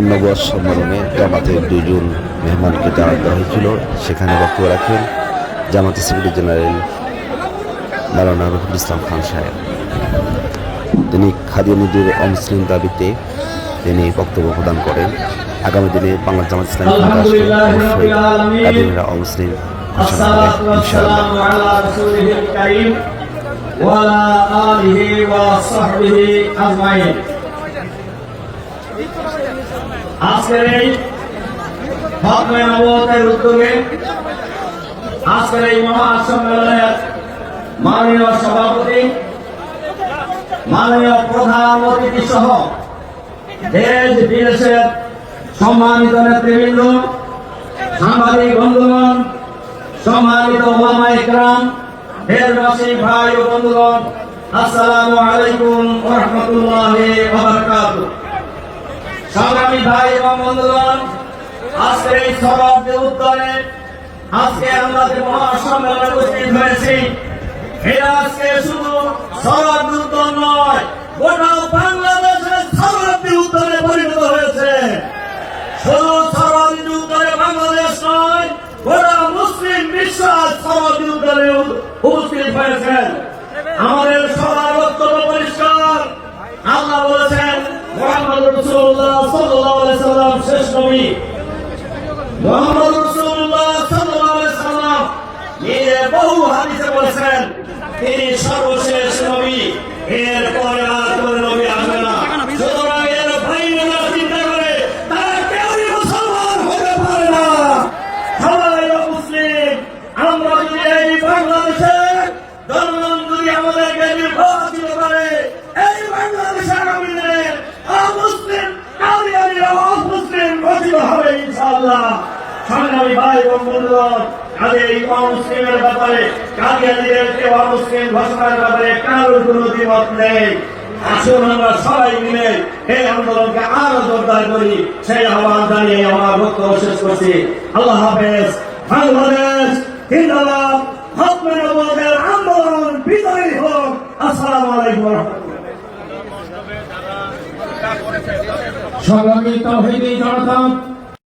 নবজ সম্মেলনে জামাতের দুজন মেহমানকে দাওয়াত দেওয়া হয়েছিল। সেখানে বক্তব্য রাখেন জামাতে সেক্রেটারি জেনারেল মালানা রুহুল ইসলাম খান সাহেব। তিনি খাদিমুদ্দির অমুসলিম দাবিতে তিনি বক্তব্য প্রদান করেন। আগামী দিনে বাংলা জামাত ইসলাম খাদিমরা অমুসলিম আজকের এই হকমে নবতের উদ্যোগে আজকের এই মহাসম্মেলনের মাননীয় সভাপতি, মাননীয় প্রধান অতিথি সহ দেশ, বিদেশের সম্মানিত নেতৃবৃন্দ, সাংবাদিক বন্ধুগণ, সম্মানিত ওলামা ইকরাম দেশবাসী, ভাই ও বন্ধুগণ, আসসালামু আলাইকুম ওয়া এবং বন্ধুগণ এই আজকে শুধু সরাব উত্তর নয়, গোটা বাংলাদেশের সরাব উত্তরে পরিণত হয়েছে। শুধু উত্তরে বাংলাদেশ নয়, গোটা মুসলিম বিশ্ব আজ সরাব উত্তরে উপস্থিত হয়েছেন আমাদের সবার বক্তব্য পরিষ্কার আল্লাহ বলেছেন রসুল্লাহ সাল্লাল্লাহু আলাইহি সাল্লাম, শেষ নবী। করে এই বাংলাদেশে, ধর্ম যদি আমাদেরকে নির্বাচিত করে, এই বাংলাদেশে আগামী সংগ্রামী ভাই এবং বন্ধুগণ কাজে এই অমুসলিমের ব্যাপারে, কাদিয়ানিদেরকে অমুসলিম ঘোষণার ব্যাপারে কারোর কোনো দ্বিমত নেই। আসুন আমরা সবাই মিলে এই আন্দোলনকে আরও জোরদার করি। সেই আহ্বান জানিয়ে আমার বক্তব্য শেষ করছি। আল্লাহ হাফেজ। বাংলাদেশ জিন্দাবাদ। হকমের আন্দোলন বিজয়ী হোক। আসসালামু আলাইকুম। সংগ্রামী তৌহিদি জনতা